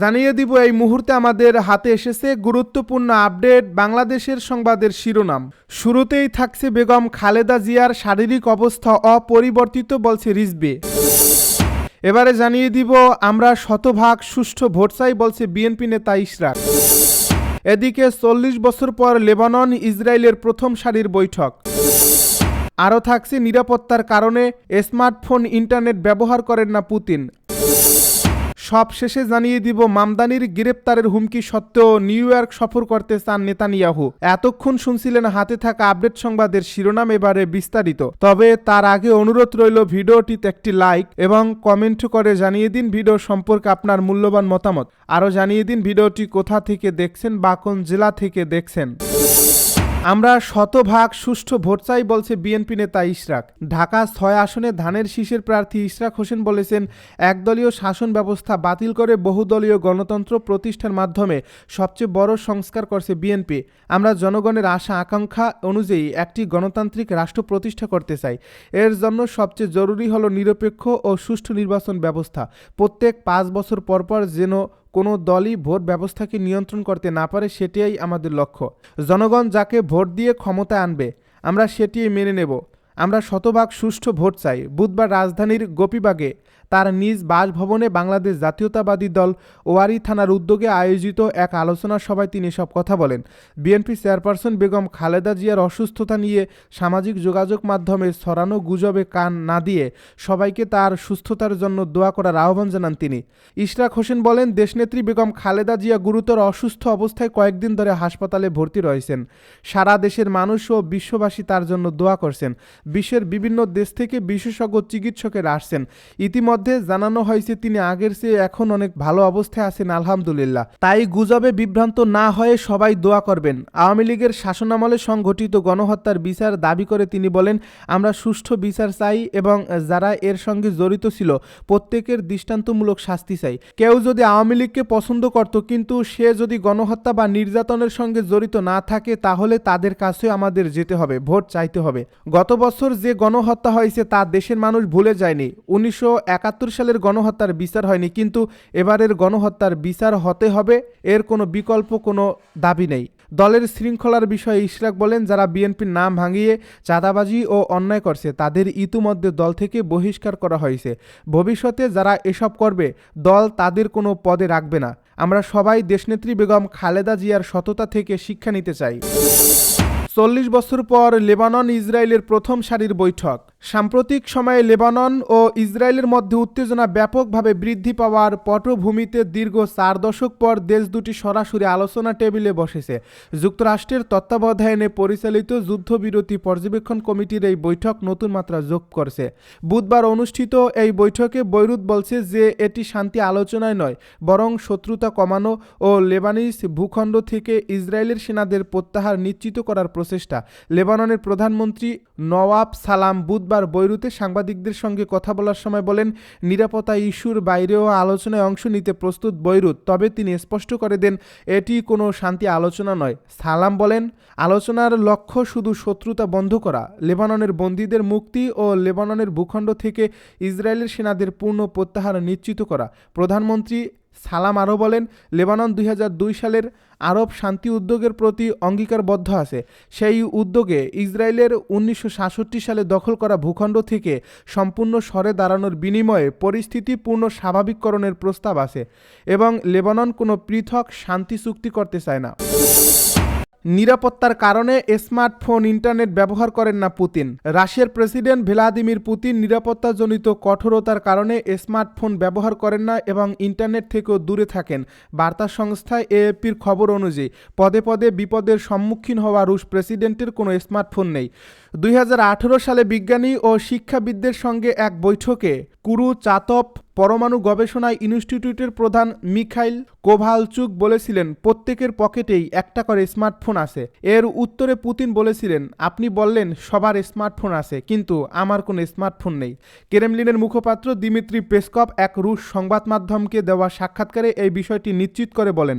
জানিয়ে দিব, এই মুহূর্তে আমাদের হাতে এসেছে গুরুত্বপূর্ণ আপডেট বাংলাদেশের সংবাদের শিরোনাম। শুরুতেই থাকছে বেগম খালেদা জিয়ার শারীরিক অবস্থা অপরিবর্তিত বলছে রিজবে। এবারে জানিয়ে দিব, আমরা শতভাগ সুষ্ঠু ভোট চাই বলছে বিএনপি নেতা ইশরাক। এদিকে চল্লিশ বছর পর লেবানন, ইসরায়েলের প্রথম সারির বৈঠক। আরও থাকছে নিরাপত্তার কারণে স্মার্টফোন, ইন্টারনেট ব্যবহার করেন না পুতিন। সব শেষে জানিয়ে দিব, মামদানির গ্রেপ্তারের হুমকি সত্ত্বেও নিউ ইয়র্ক সফর করতে চান নেতানিয়াহু। এতক্ষণ শুনছিলেন হাতে থাকা আপডেট সংবাদের শিরোনাম এবারে বিস্তারিত। তবে তার আগে অনুরোধ রইল ভিডিওটিতে একটি লাইক এবং কমেন্ট করে জানিয়ে দিন ভিডিও সম্পর্কে আপনার মূল্যবান মতামত। আরও জানিয়ে দিন ভিডিওটি কোথা থেকে দেখছেন বা কোন জেলা থেকে দেখছেন। আমরা শতভাগ সুষ্ঠু ভোট চাই বলছে বিএনপি নেতা ইশরাক। ঢাকা ছয় আসনে ধানের শীষের প্রার্থী ইশরাক হোসেন বলেছেন, একদলীয় শাসন ব্যবস্থা বাতিল করে বহুদলীয় গণতন্ত্র প্রতিষ্ঠার মাধ্যমে সবচেয়ে বড় সংস্কার করছে বিএনপি। আমরা জনগণের আশা আকাঙ্ক্ষা অনুযায়ী একটি গণতান্ত্রিক রাষ্ট্র প্রতিষ্ঠা করতে চাই। এর জন্য সবচেয়ে জরুরি হলো নিরপেক্ষ ও সুষ্ঠু নির্বাচন ব্যবস্থা। প্রত্যেক পাঁচ বছর পর পর যেন কোনো দলই ভোট ব্যবস্থাকে নিয়ন্ত্রণ করতে না পারে সেটিই আমাদের লক্ষ্য। জনগণ যাকে ভোট দিয়ে ক্ষমতা আনবে, আমরা সেটিই মেনে নেব। আমরা শতভাগ সুষ্ঠু ভোট চাই। বুধবার রাজধানীর গোপীবাগে তার নিজ বাসভবনে বাংলাদেশ জাতীয়তাবাদী দল ওয়ারি থানার উদ্যোগে আয়োজিত এক আলোচনা সভায় তিনি সব কথা বলেন। বিএনপি চেয়ারপারসন বেগম খালেদা জিয়ার অসুস্থতা নিয়ে সামাজিক যোগাযোগ মাধ্যমে ছড়ানো গুজবে কান না দিয়ে সবাইকে তার সুস্থতার জন্য দোয়া করার আহ্বান জানান তিনি। ইশরাক হোসেন বলেন, দেশনেত্রী বেগম খালেদা জিয়া গুরুতর অসুস্থ অবস্থায় কয়েকদিন ধরে হাসপাতালে ভর্তি রয়েছেন। সারা দেশের মানুষ ও বিশ্ববাসী তার জন্য দোয়া করছেন। বিশ্বের বিভিন্ন দেশ থেকে বিশেষজ্ঞ চিকিৎসকেরা আসছেন। ইতিমধ্যে জানানো হয়েছে, তিনি আগের চেয়ে এখন অনেক ভালো অবস্থায় আছেন, আলহামদুলিল্লাহ। তাই গুজবে বিভ্রান্ত না হয়ে সবাই দোয়া করবেন। আওয়ামী লীগের শাসনামলে সংঘটিত গণহত্যার বিচার দাবি করে তিনি বলেন, আমরা সুষ্ঠু বিচার চাই এবং যারা এর সঙ্গে জড়িত ছিল, প্রত্যেকের দৃষ্টান্তমূলক শাস্তি চাই। কেউ যদি আওয়ামী লীগকে পছন্দ করত, কিন্তু সে যদি গণহত্যা বা নির্যাতনের সঙ্গে জড়িত না থাকে, তাহলে তাদের কাছে আমাদের যেতে হবে, ভোট চাইতে হবে। গত বছর যে গণহত্যা হয়েছে, তা দেশের মানুষ ভুলে যায়নি। উনিশশো একাত্তর সালের গণহত্যার বিচার হয়নি, কিন্তু এবারের গণহত্যার বিচার হতে হবে, এর কোনো বিকল্প কোনো দাবি নেই। দলের শৃঙ্খলার বিষয়ে ইশরাক বলেন, যারা বিএনপির নাম ভাঙিয়ে চাঁদাবাজি ও অন্যায় করছে, তাদের ইতিমধ্যে দল থেকে বহিষ্কার করা হয়েছে। ভবিষ্যতে যারা এসব করবে, দল তাদের কোনো পদে রাখবে না। আমরা সবাই দেশনেত্রী বেগম খালেদা জিয়ার সততা থেকে শিক্ষা নিতে চাই। চল্লিশ বছর পর লেবানন ইসরায়েলের প্রথম সারির বৈঠক। সাম্প্রতিক সময়ে লেবানন ও ইসরায়েলের মধ্যে উত্তেজনা ব্যাপকভাবে বৃদ্ধি পাওয়ার পটভূমিতে দীর্ঘ চার দশক পর দেশ দুটি সরাসরি আলোচনা টেবিলে বসেছে। যুক্তরাষ্ট্রের তত্ত্বাবধানে পরিচালিত যুদ্ধবিরতি পর্যবেক্ষণ কমিটির এই বৈঠক নতুন মাত্রা যোগ করছে। বুধবার অনুষ্ঠিত এই বৈঠকে বৈরুত বলছে যে এটি শান্তি আলোচনায় নয়, বরং শত্রুতা কমানো ও লেবানিস ভূখণ্ড থেকে ইসরায়েলের সেনাদের প্রত্যাহার নিশ্চিত করার প্রচেষ্টা। লেবাননের প্রধানমন্ত্রী নওয়াব সালাম বুধবার বৈরুতে সাংবাদিকদের সঙ্গে কথা বলার সময় বলেন, নিরাপত্তা ইস্যুর বাইরেও আলোচনায় অংশ নিতে প্রস্তুত বৈরুত, তবে তিনি স্পষ্ট করে দেন, এটি কোনো শান্তি আলোচনা নয়। সালাম বলেন, আলোচনার লক্ষ্য শুধু শত্রুতা বন্ধ করা, লেবাননের বন্দীদের মুক্তি ও লেবাননের ভূখণ্ড থেকে ইসরায়েলের সেনাদের পূর্ণ প্রত্যাহার নিশ্চিত করা। প্রধানমন্ত্রী সালাম আরও বলেন, লেবানন দুই হাজার দুই সালের আরব শান্তি উদ্যোগের প্রতি অঙ্গীকারবদ্ধ আছে। সেই উদ্যোগে ইসরায়েলের উনিশশো সাতষট্টি সালে দখল করা ভূখণ্ড থেকে সম্পূর্ণ সরে দাঁড়ানোর বিনিময়ে পরিস্থিতি পূর্ণ স্বাভাবিককরণের প্রস্তাব আছে এবং লেবানন কোনো পৃথক শান্তি চুক্তি করতে চায় না। নিরাপত্তার কারণে স্মার্টফোন, ইন্টারনেট ব্যবহার করেন না পুতিন। রাশিয়ার প্রেসিডেন্ট ভ্লাদিমির পুতিন নিরাপত্তাজনিত কঠোরতার কারণে স্মার্টফোন ব্যবহার করেন না এবং ইন্টারনেট থেকেও দূরে থাকেন। বার্তা সংস্থা এএপির খবর অনুযায়ী, পদে পদে বিপদের সম্মুখীন হওয়া রুশ প্রেসিডেন্টের কোনো স্মার্টফোন নেই। দুই হাজার আঠারো সালে বিজ্ঞানী ও শিক্ষাবিদদের সঙ্গে এক বৈঠকে কুরু, চাতপ পরমাণু গবেষণা ইনস্টিটিউটের প্রধান মিখাইল কোভালচুক বলেছিলেন, প্রত্যেকের পকেটেই একটা করে স্মার্টফোন আছে। এর উত্তরে পুতিন বলেছিলেন, আপনি বললেন সবার স্মার্টফোন আছে, কিন্তু আমার কোনো স্মার্টফোন নেই। কেরেমলিনের মুখপাত্র দিমিত্রি পেসকপ এক রুশ সংবাদ মাধ্যমকে দেওয়া সাক্ষাৎকারে এই বিষয়টি নিশ্চিত করে বলেন,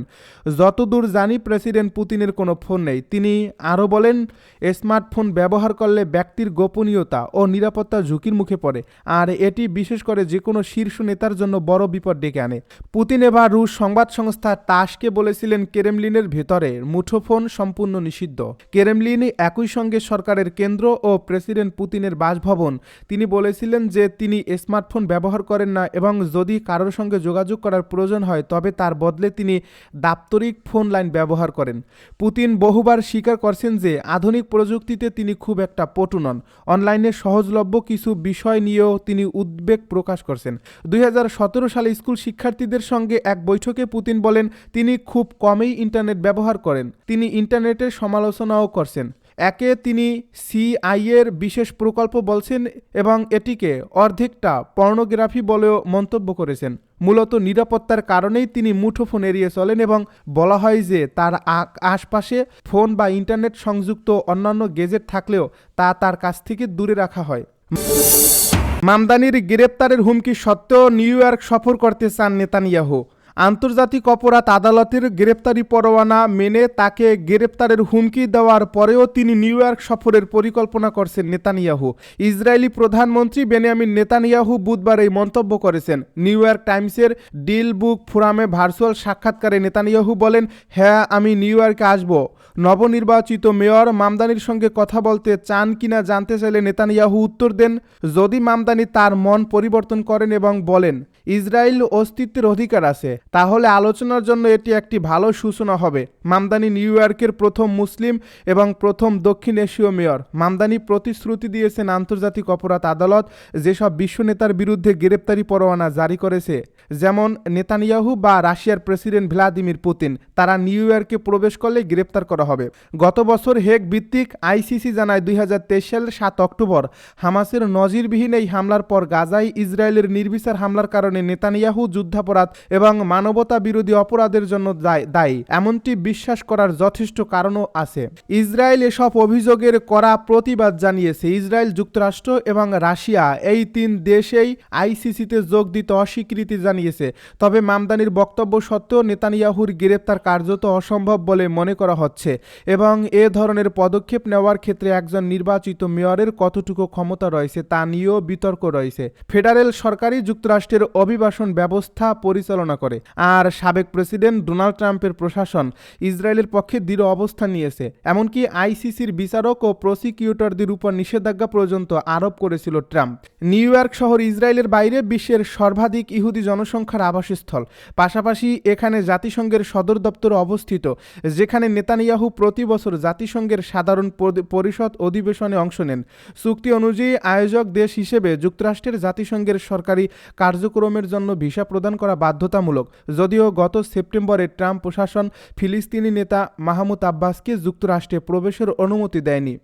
যতদূর জানি প্রেসিডেন্ট পুতিনের কোনো ফোন নেই। তিনি আরও বলেন, স্মার্টফোন ব্যবহার করলে ব্যক্তির গোপনীয়তা ও নিরাপত্তা ঝুঁকির মুখে পড়ে। আর এটি বিশেষ করে যে কোনো শীর্ষ নেতার জন্য বড় বিপদ ডেকে আনে। পুতিন এবার রুশ সংবাদ সংস্থা তাসকে বলেছিলেন কেরেমলিনের ভেতরে মুঠোফোন সম্পূর্ণ নিষিদ্ধ। কেরেমলিন একই সঙ্গে সরকারের কেন্দ্র ও প্রেসিডেন্ট পুতিনের বাসভবন। তিনি বলেছিলেন যে তিনি স্মার্টফোন ব্যবহার করেন না এবং যদি কারোর সঙ্গে যোগাযোগ করার প্রয়োজন হয়, তবে তার বদলে তিনি দাপ্তরিক ফোন লাইন ব্যবহার করেন। পুতিন বহুবার স্বীকার করছেন যে আধুনিক প্রযুক্তিতে তিনি খুব একটা পটু নন। অনলাইনে সহজলভ্য কিছু বিষয় নিয়েও তিনি উদ্বেগ প্রকাশ করছেন। দুই সালে স্কুল শিক্ষার্থীদের সঙ্গে এক বৈঠকে পুতিন বলেন, তিনি খুব কমই ইন্টারনেট ব্যবহার করেন। তিনি ইন্টারনেটের সমালোচনাও করছেন। একে তিনি সিআইয়ের বিশেষ প্রকল্প বলছেন এবং এটিকে অর্ধেকটা পর্নোগ্রাফি বলেও মন্তব্য করেছেন। মূলত নিরাপত্তার কারণেই তিনি মুঠোফোন এড়িয়ে চলেন এবং বলা হয় যে তার আশপাশে ফোন বা ইন্টারনেট সংযুক্ত অন্যান্য গেজেট থাকলেও তা তার কাছ থেকে দূরে রাখা হয়। মামদানির গ্রেপ্তারের হুমকি সত্ত্বেও নিউ ইয়র্ক সফর করতে চান নেতানিয়াহু। আন্তর্জাতিক অপরাধ আদালতের গ্রেপ্তারি পরোয়ানা মেনে তাকে গ্রেপ্তারের হুমকি দেওয়ার পরেও তিনি নিউ ইয়র্ক সফরের পরিকল্পনা করছেন নেতানিয়াহু। ইসরায়েলি প্রধানমন্ত্রী বেনিয়ামিন নেতানিয়াহু বুধবার এই মন্তব্য করেছেন। নিউ ইয়র্ক টাইমসের ডিল বুক ফোরামে ভার্চুয়াল সাক্ষাৎকারে নেতানিয়াহু বলেন হ্যাঁ আমি নিউ ইয়র্কে আসব। নবনির্বাচিত মেয়র মামদানির সঙ্গে কথা বলতে চান কিনা জানতে চাইলে নেতানিয়াহু উত্তর দেন, যদি মামদানি তার মন পরিবর্তন করেন এবং বলেন, ইসরায়েল অস্তিত্বের অধিকার আছে। তাহলে আলোচনার জন্য এটি একটি ভালো সূচনা হবে। মামদানি নিউ ইয়র্কের প্রথম মুসলিম এবং প্রথম দক্ষিণ এশীয় মেয়র। মামদানি প্রতিশ্রুতি দিয়েছেন আন্তর্জাতিক অপরাধ আদালত, যেসব বিশ্ব নেতার বিরুদ্ধে গ্রেপ্তারি পরোয়ানা জারি করেছে। যেমন নেতানিয়াহু বা রাশিয়ার প্রেসিডেন্ট ভ্লাদিমির পুতিন। তারা নিউ ইয়র্কে প্রবেশ করলে গ্রেপ্তার করা হবে। গত বছর হেগ ভিত্তিক আইসিসি জানায় দুই হাজার তেইশ সালের সাত অক্টোবর, হামাসের নজিরবিহীন এই হামলার পর গাজায় ইসরায়েলের নির্বিচার হামলার কারণে নেতানিয়াহু যুদ্ধাপরাধ এবং মানবতা বিরোধী অপরাধের জন্য দায়- এমনটি বিশ্বাস করার যথেষ্ট কারণও আছে। ইসরায়েল এসব অভিযোগের করা প্রতিবাদ জানিয়েছে। ইসরায়েল যুক্তরাষ্ট্র এবং রাশিয়া এই তিন দেশেই আইসিসিতে যোগ দিতে অস্বীকৃতি জানিয়েছে। তবে মামদানির বক্তব্য সত্ত্বেও নেতানিয়াহুর গ্রেপ্তার কার্যত অসম্ভব বলে মনে করা হচ্ছে এবং এ ধরনের পদক্ষেপ নেওয়ার ক্ষেত্রে একজন নির্বাচিত মেয়রের কতটুকু ক্ষমতা রয়েছে তা নিয়েও বিতর্ক রয়েছে। ফেডারেল সরকারই যুক্তরাষ্ট্রের অভিবাসন ব্যবস্থা পরিচালনা করে। আর সাবেক প্রেসিডেন্ট ডোনাল্ড ট্রাম্পের প্রশাসন ইসরায়েলের পক্ষে দৃঢ় অবস্থান নিয়েছে। এমনকি আইসিসির বিচারক ও প্রসিকিউটরদের উপর নিষেধাজ্ঞা পর্যন্ত আরোপ করেছিল ট্রাম্প। নিউ ইয়র্ক শহর ইসরায়েলের বাইরে বিশ্বের সর্বাধিক ইহুদি জনসংখ্যার আবাসস্থল। পাশাপাশি এখানে জাতিসংঘের সদর দপ্তর অবস্থিত, যেখানে নেতানিয়াহু প্রতি বছর জাতিসংঘের সাধারণ পরিষদ অধিবেশনে অংশ নেন। চুক্তি অনুযায়ী আয়োজক দেশ হিসেবে যুক্তরাষ্ট্রের জাতিসংঘের সরকারি কার্যক্রমের জন্য ভিসা প্রদান করা বাধ্যতামূলক। যদিও গত সেপ্টেম্বরে ট্রাম্প প্রশাসন ফিলিস্তিনি নেতা মাহমুদ আব্বাসকে যুক্তরাষ্ট্রে প্রবেশের অনুমতি দেয়নি।